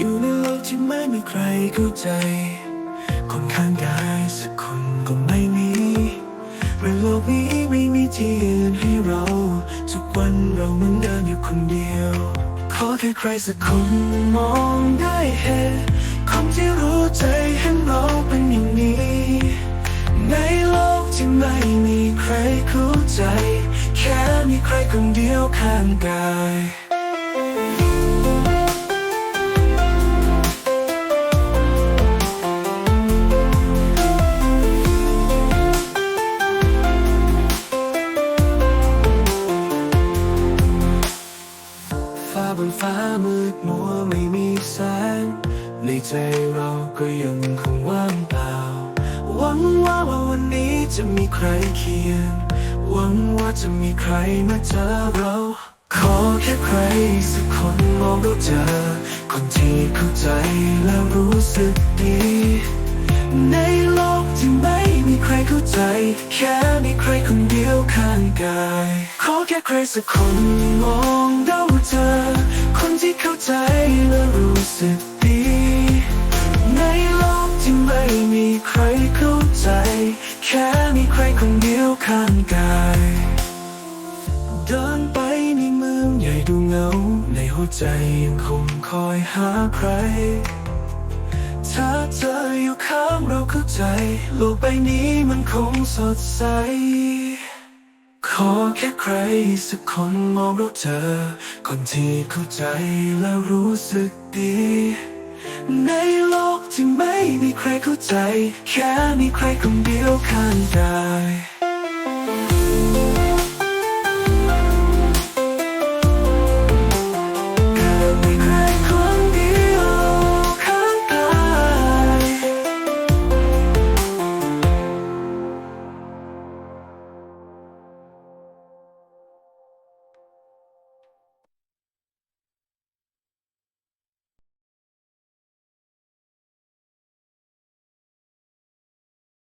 ยู่ในโลกที่ไม่มีใครเข้าใจ คนข้างกายสักคนก็ไม่มีเมื่อโลกนี้ไม่มีที่ยืนให้เรา ทุกวันเราเหมือนเดินอยู่คนเดียว ขอแค่ใครสักคนมองได้เห็นคนที่รู้ใจเห็นเราเป็นอย่างนี้ ในโลกที่ไม่มีใครเข้าใจ แค่มีใครคนเดียวข้างกาย มืดมัวไม่มีแสง ในใจเราก็ยังคงว่างเปล่า หวังว่าว่าวันนี้จะมีใครเคียง หวังว่าจะมีใครมาเจอเรา ขอแค่ใครสักคนมองเราเจอ คนที่เข้าใจและรู้สึกดี ในโลกที่ไม่มีใครเข้าใจ แค่มีใครคนเดียวข้างกาย ขอแค่ใครสักคนมอง ใจและรู้สึกดี ในโลกที่ไม่มีใครเข้าใจ แค่มีใครคนเดียวข้างกาย เดินไปในเมืองใหญ่ดูเหงา ในหัวใจยังคงคอยหาใครถ้าเธออยู่ข้างเราเข้าใจ โลกใบนี้มันคงสดใส อแค่ใครสักคนมองรู้เธอ คนที่เข้าใจและรู้สึกดี ในโลกที่ไม่มีใครเข้าใจ แค่มีใครคนเดียวข้างกาย